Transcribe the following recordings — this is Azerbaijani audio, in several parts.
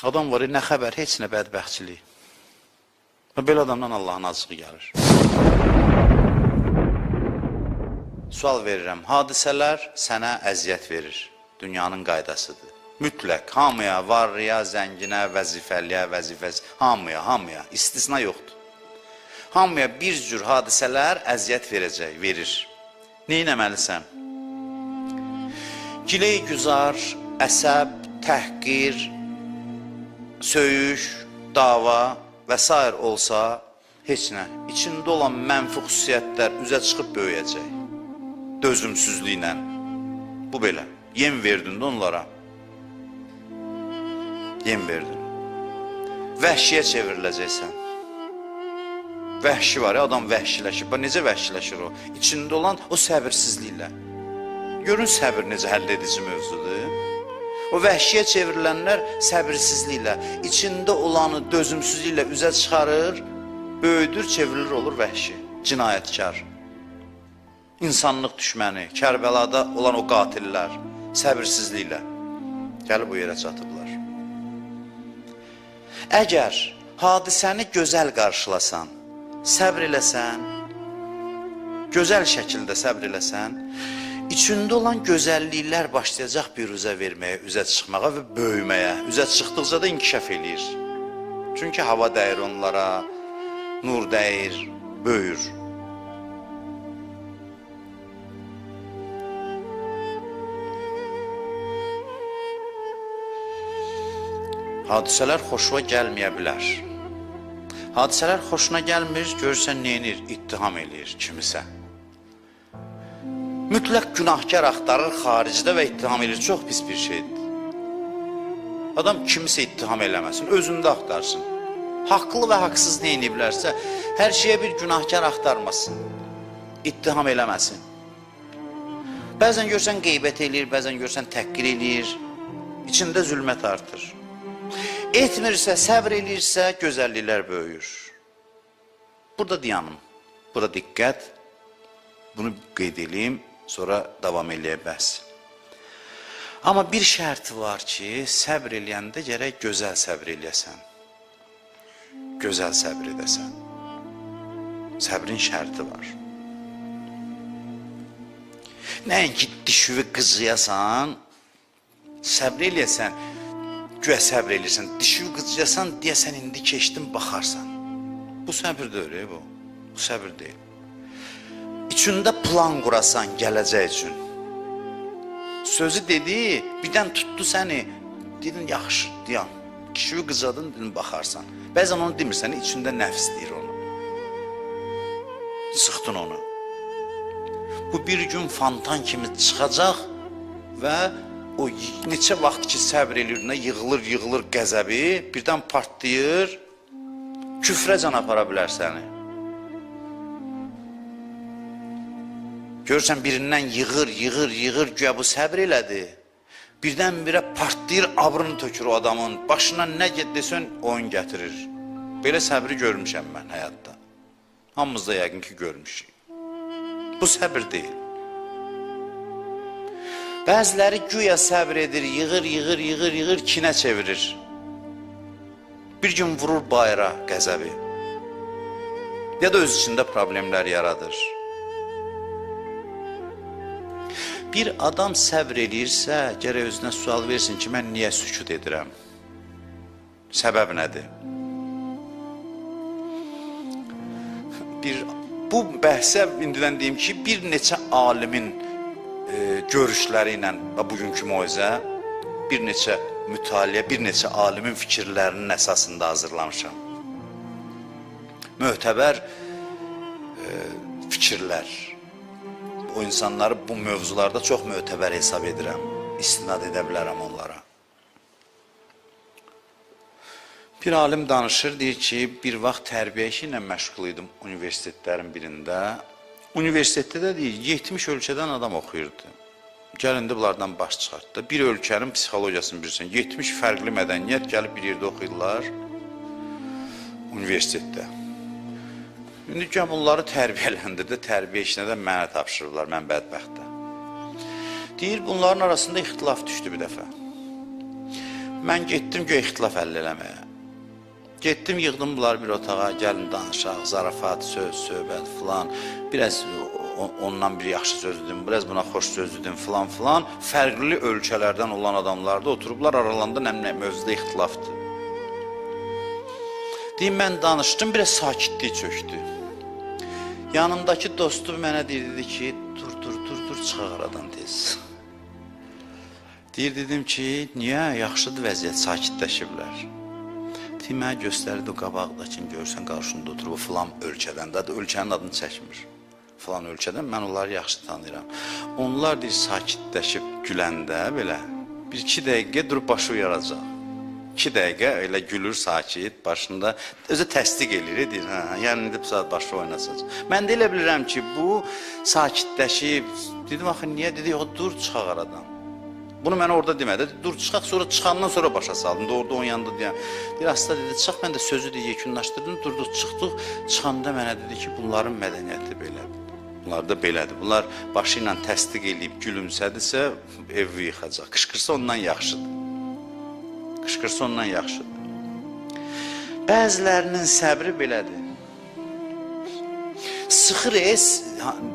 Adam var, nə xəbər, heç nə bədbəxtçilik. Və belə adamdan Allahın acığı gəlir. Sual verirəm. Hadisələr sənə əziyyət verir. Dünyanın qaydasıdır. Mütləq hamıya, varlıya, zənginə, vəzifəliyə, vəzifəsi, hamıya, hamıya, istisna yoxdur. Hamıya bir cür hadisələr əziyyət verəcək, verir. Nə etməlisən? Giley güzar, əsəb, təhqir, söyüş, dava və s. olsa heç nə. İçində olan mənfi xüsusiyyətlər üzə çıxıb böyüyəcək. Dözümsüzlüklə. Bu belə. Yem verdin də onlara. Yem verdin. Vəhşiyə çevriləcəksən. Vəhşi var ya, adam vəhşiləşir. Bax, necə vəhşiləşir o? İçində olan o səbirsizliklə. Görün səbir necə həll edici mövzudur. O vəhşiyə çevrilənlər səbirsizliklə, içində olanı dözümsüzlüklə üzə çıxarır, böyüdür, çevrilir olur vəhşi, cinayətkar. İnsanlıq düşməni, Kərbəlada olan o qatillər səbirsizliklə gəlib bu yerə çatıblar. Əgər hadisəni gözəl qarşılasan, səbr eləsən, gözəl şəkildə səbr eləsən, içində olan gözəlliklər başlayacaq bir üzə verməyə, üzə çıxmağa və böyüməyə. Üzə çıxdıqca da inkişaf eləyir. Çünki hava dəyir onlara, nur dəyir, böyür. Hadisələr xoşuna gəlməyə bilər. Hadisələr xoşuna gəlmir, görürsən neynir, ittiham eləyir kimisə. Mütləq günahkar axtarır xaricdə və ittiham edir. Çox pis bir şeydir. Adam kimisə ittiham eləməsin, özündə axtarsın. Haqlı və haqsız nə ediblərsə, hər şeyə bir günahkar axtarmasın. İttiham eləməsin. Bəzən görsən qeybət eləyir, bəzən görsən təhqir eləyir. İçində zülmət artır. Etmirsə, səbr eləyirsə, gözəlliklər böyüyür. Burada dayanım. Burada diqqət. Bunu qeyd edeyim, sonra davam eləyək bəhs. Amma bir şərti var ki, səbr eləyəndə gərək gözəl səbr eləyəsən. Gözəl səbr edəsən. Səbrin şərti var. Nəinki dişüvü qızıyasan, səbr eləyəsən, güya səbr eləyirsən, dişüvü qızıyasan, deyəsən indi keçdin, baxarsan. Bu səbir deyil, bu. Bu səbir deyil. İçində plan qurasan gələcək üçün. Sözü dedi, birdən tutdu səni, dedin yaxşı, dayan. Kişiyi qızadın, dedin baxarsan. Bəzən onu demirsən, içində nəfs deyir onu. Sıxdın onu. Bu bir gün fantan kimi çıxacaq və o neçə vaxt ki səbr eləyir, nə yığılır, yığılır qəzəbi, birdən partlayır, küfrə can apara bilər səni. Görürsən birindən yığır, yığır, yığır, güya bu səbr elədi. Birdən-birə partlayır, abrını tökür o adamın. Başına nə get desən, oyun gətirir. Belə səbri görmüşəm mən həyatda. Hamımız da yəqin ki, görmüşük. Bu səbir deyil. Bəziləri güya səbr edir, yığır, yığır, yığır, yığır, kinə çevirir. Bir gün vurur bayra qəzəbi. Ya da öz içində problemlər yaradır. Bir adam səbr eləyirsə, gərək özünə sual versin ki, mən niyə sükut edirəm? Səbəb nədir? Bir bu bəhsə indidən deyim ki, bir neçə alimin e, görüşləri ilə və bugünkü moizə bir neçə mütaliə, bir neçə alimin fikirlərinin əsasında hazırlamışam. Möhtəbər e, fikirlər, o insanları bu mövzularda çox mötəbər hesab edirəm. İstinad edə bilərəm onlara. Bir alim danışır, deyir ki, bir vaxt tərbiyə işi ilə məşğul idim universitetlərin birində. Universitetdə də deyir, 70 ölkədən adam oxuyurdu. Gəlində bunlardan baş çıxartdı. Bir ölkənin psixologiyasını bilirsən, 70 fərqli mədəniyyət gəlib bir yerdə oxuyurlar universitetdə. İndi gəl bunları tərbiyələndirdi, tərbiyə işinə də mənə tapşırıblar, mən bədbəxtə. Deyir, bunların arasında ixtilaf düşdü bir dəfə. Mən getdim göy ixtilaf həll eləməyə. Getdim, yığdım bunları bir otağa, gəlin danışaq, zarafat, söz, söhbət filan. Biraz ondan bir yaxşı söz dedim, biraz buna xoş söz dedim filan filan. Fərqli ölkələrdən olan adamlar da oturublar, aralarında nə nə mövzuda ixtilafdır. Deyim mən danışdım, biraz sakitlik çökdü. Yanımdakı dostum mənə deyir, dedi ki, dur, dur, dur, dur, çıxaq aradan tez. Deyir, dedim ki, niyə? Yaxşıdır vəziyyət, sakitləşiblər. Mənə göstərdi o qabaqdakını görsən, qarşında oturub, filan ölkədən, da ölkənin adını çəkmir. Filan ölkədən, mən onları yaxşı tanıyıram. Onlar deyir, sakitləşib güləndə belə, bir-iki dəqiqə durub başı uyaracaq. 2 dəqiqə elə gülür sakit, başında özü təsdiq eləyir, deyir, hə, yəni indi bu saat başı oynasacaq. Mən də elə bilirəm ki, bu sakitləşib, dedim axı niyə dedi, yox dur çıxaq aradan. Bunu mənə orada demədi. Dur çıxaq, sonra çıxandan sonra başa saldım. Da orada onun yanında deyəm. Bir asta dedi, çıx, mən də sözü də yekunlaşdırdım. Durduq, çıxdıq. Çıxanda mənə dedi ki, bunların mədəniyyəti belədir. Bunlar da belədir. Bunlar başı ilə təsdiq eləyib gülümsədisə, evi yıxacaq. Qışqırsa ondan yaxşıdır. Qışqırsa ondan yaxşıdır. Bəzilərinin səbri belədir. Sıxır es,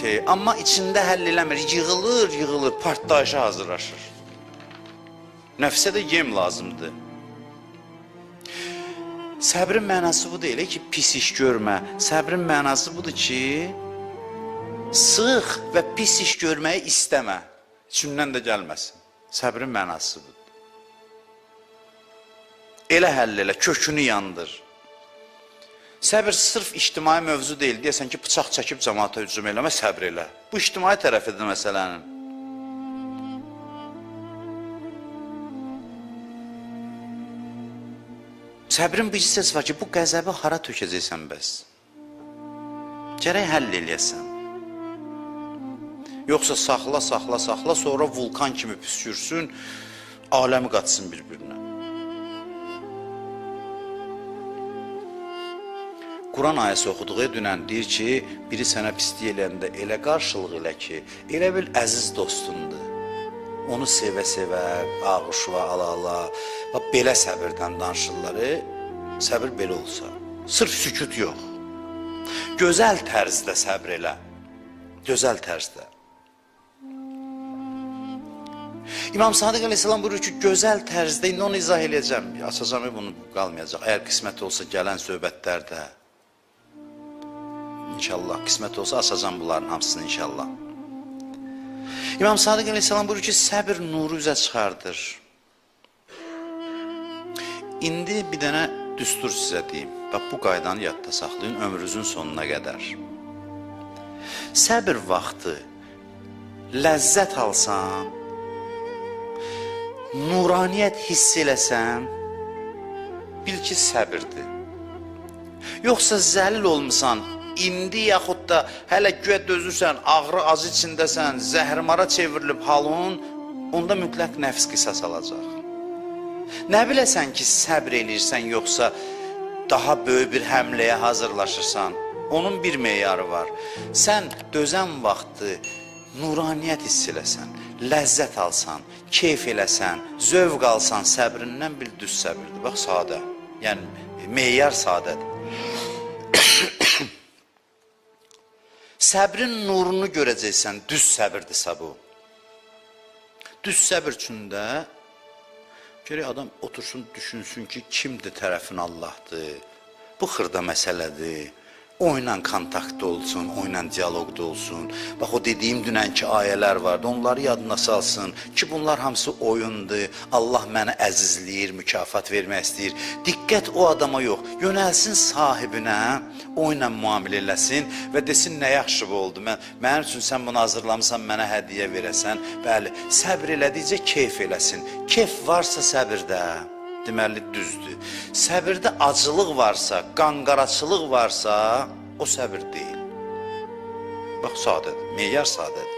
şey, amma içində həll eləmir, yığılır, yığılır, partlayışa hazırlaşır. Nəfsə də yem lazımdır. Səbrin mənası bu deyil ki, pis iş görmə. Səbrin mənası budur ki, sıx və pis iş görməyi istəmə. İçindən də gəlməsin. Səbrin mənası budur. Elə həll elə, kökünü yandır. Səbir sırf ictimai mövzu deyil, deyəsən ki, bıçaq çəkib cəmaata hücum eləmə, səbr elə. Bu ictimai tərəfidir məsələnin. Səbrin bir hissəsi var ki, bu qəzəbi hara tökəcəksən bəs? Gərək həll eləyəsən. Yoxsa saxla, saxla, saxla, sonra vulkan kimi püskürsün, aləmi qatsın bir-birinə. Quran ayəsi oxuduğu dünən deyir ki, biri sənə pislik eləyəndə elə qarşılıq elə ki, elə bil əziz dostundur. Onu sevə-sevə, ağışva ala-ala, bax belə səbirdən danışırlar. E, səbir belə olsa, sırf sükut yox. Gözəl tərzdə səbr elə. Gözəl tərzdə. İmam Sadiq əleyhissalam buyurur ki, gözəl tərzdə indi onu izah eləyəcəm. Açacağam bunu qalmayacaq. Əgər qismət olsa gələn söhbətlərdə İnşallah qismət olsa açacağam bunların hamısını inşallah. İmam Sadiq əleyhissalam buyurur ki, səbr nuru üzə çıxardır. İndi bir dənə düstur sizə deyim. Bax bu qaydanı yadda saxlayın ömrünüzün sonuna qədər. Səbr vaxtı ləzzət alsan, nuraniyyət hiss eləsən, bil ki səbirdir. Yoxsa zəlil olmusan, indi yaxud da hələ güya dözürsən, ağrı az içindəsən, zəhrimara çevrilib halın, onda mütləq nəfs qisas alacaq. Nə biləsən ki, səbr eləyirsən, yoxsa daha böyük bir həmləyə hazırlaşırsan? Onun bir meyarı var. Sən dözən vaxtı nuraniyyət hiss eləsən, ləzzət alsan, keyf eləsən, zövq alsan, səbrindən bil düz səbirdir. Bax sadə. Yəni meyar sadədir. Səbrin nurunu görəcəksən, düz səbirdirsə bu. Düz səbir üçün də gərək adam otursun, düşünsün ki, kimdir tərəfin Allahdır. Bu xırda məsələdir. Oyla kontaktda olsun, oyla dialoqda olsun. Bax o dediyim dünənki ayələr vardı, onları yadına salsın ki, bunlar hamısı oyundur. Allah məni əzizləyir, mükafat vermək istəyir. Diqqət o adama yox, yönəlsin sahibinə, oyla müamilə eləsin və desin nə yaxşı oldu. Mən mənim üçün sən bunu hazırlamısan, mənə hədiyyə verəsən. Bəli, səbr elədikcə keyf eləsin. Keyf varsa səbirdə deməli düzdür. Səbirdə acılıq varsa, qanqaraçılıq varsa, o səbir deyil. Bax sadədir, meyar sadədir.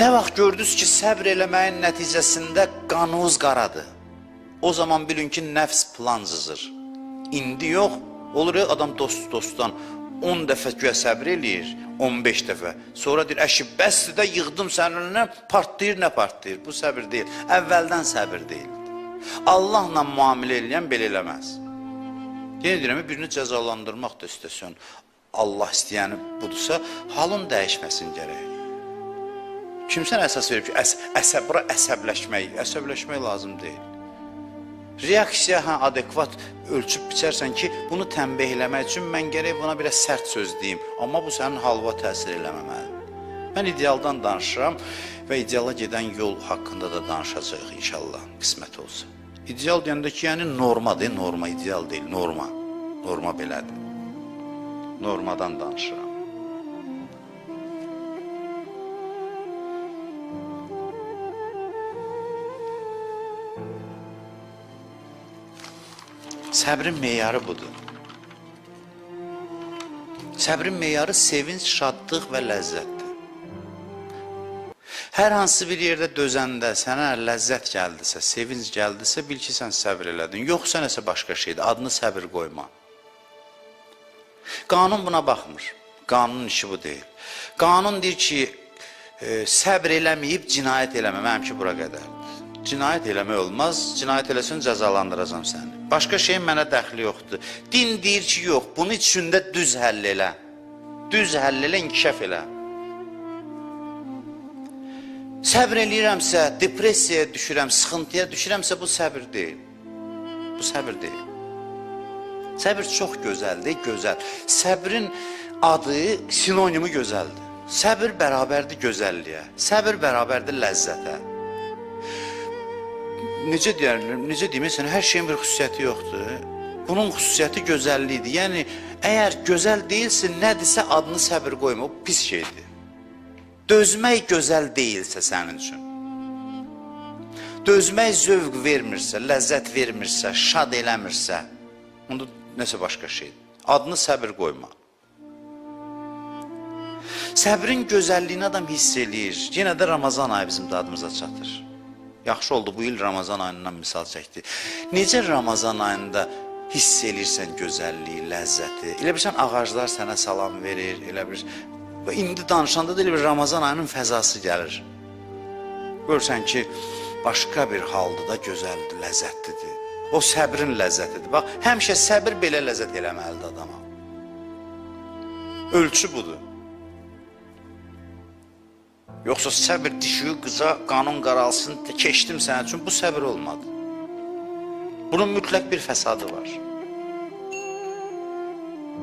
Nə vaxt gördünüz ki, səbr eləməyin nəticəsində qanınız qaradır. O zaman bilin ki, nəfs plan cızır. İndi yox, olur ya adam dost dostdan 10 dəfə güya səbr eləyir, 15 dəfə. Sonra deyir, əşi, bəsdir də yığdım sənin önünə, partlayır, nə partlayır? Bu səbir deyil. Əvvəldən səbir deyil. Allahla müamilə eləyən belə eləməz. Yenə deyirəm, birini cəzalandırmaq da istəsən, Allah istəyəni budursa, halın dəyişməsin gərək. Kimsən əsas verib ki, əs əsəb, bura əsəbləşmək, əsəbləşmək lazım deyil. Reaksiya hə adekvat ölçüb biçərsən ki, bunu tənbihləmək üçün mən gərək buna biraz sərt söz deyim, amma bu sənin halva təsir eləməməlidir. Mən idealdan danışıram və ideala gedən yol haqqında da danışacağıq inşallah, qismət olsa. İdeal deyəndə ki, yəni normadır, norma ideal deyil, norma. Norma belədir. Normadan danışıram. Səbrin meyarı budur. Səbrin meyarı sevinç, şadlıq və ləzzətdir. Hər hansı bir yerdə dözəndə sənə ləzzət gəldisə, sevinç gəldisə, bil ki, sən səbr elədin. Yoxsa nəsə başqa şeydir, adını səbir qoyma. Qanun buna baxmır. Qanunun işi bu deyil. Qanun deyir ki, e, səbr eləməyib cinayət eləmə, mənim ki, bura qədərdir. Cinayət eləmək olmaz, cinayət eləsən cəzalandıracam səni. Başqa şeyin mənə dəxli yoxdur. Din deyir ki, yox, bunun içində düz həll elə. Düz həll elə, inkişaf elə. Səbr eləyirəmsə, depressiyaya düşürəm, sıxıntıya düşürəmsə bu səbr deyil. Bu səbr deyil. Səbr çox gözəldir, gözəl. Səbrin adı, sinonimi gözəldir. Səbr bərabərdir gözəlliyə. Səbr bərabərdir ləzzətə. Necə deyərlər, necə deyim, məsələn, hər şeyin bir xüsusiyyəti yoxdur. Bunun xüsusiyyəti gözəllikdir. Yəni, əgər gözəl deyilsə, nədirsə adını səbr qoyma, o pis şeydir. Dözmək gözəl deyilsə sənin üçün. Dözmək zövq vermirsə, ləzzət vermirsə, şad eləmirsə, onda nəsə başqa şeydir. Adını səbr qoyma. Səbrin gözəlliyini adam hiss eləyir. Yenə də Ramazan ayı bizim dadımıza çatır. Yaxşı oldu bu il Ramazan ayından misal çəkdi. Necə Ramazan ayında hiss eləyirsən gözəlliyi, ləzzəti. Elə bilirsən ağaclar sənə salam verir, elə bir və indi danışanda da elə bir Ramazan ayının fəzası gəlir. Görsən ki, başqa bir haldır da gözəldir, ləzzətlidir. O səbrin ləzzətidir. Bax, həmişə səbir belə ləzzət eləməlidir adama. Ölçü budur. Yoxsa səbir dişiyi qıza, qanun qaralsın, keçdim sənin üçün, bu səbir olmadı. Bunun mütləq bir fəsadı var.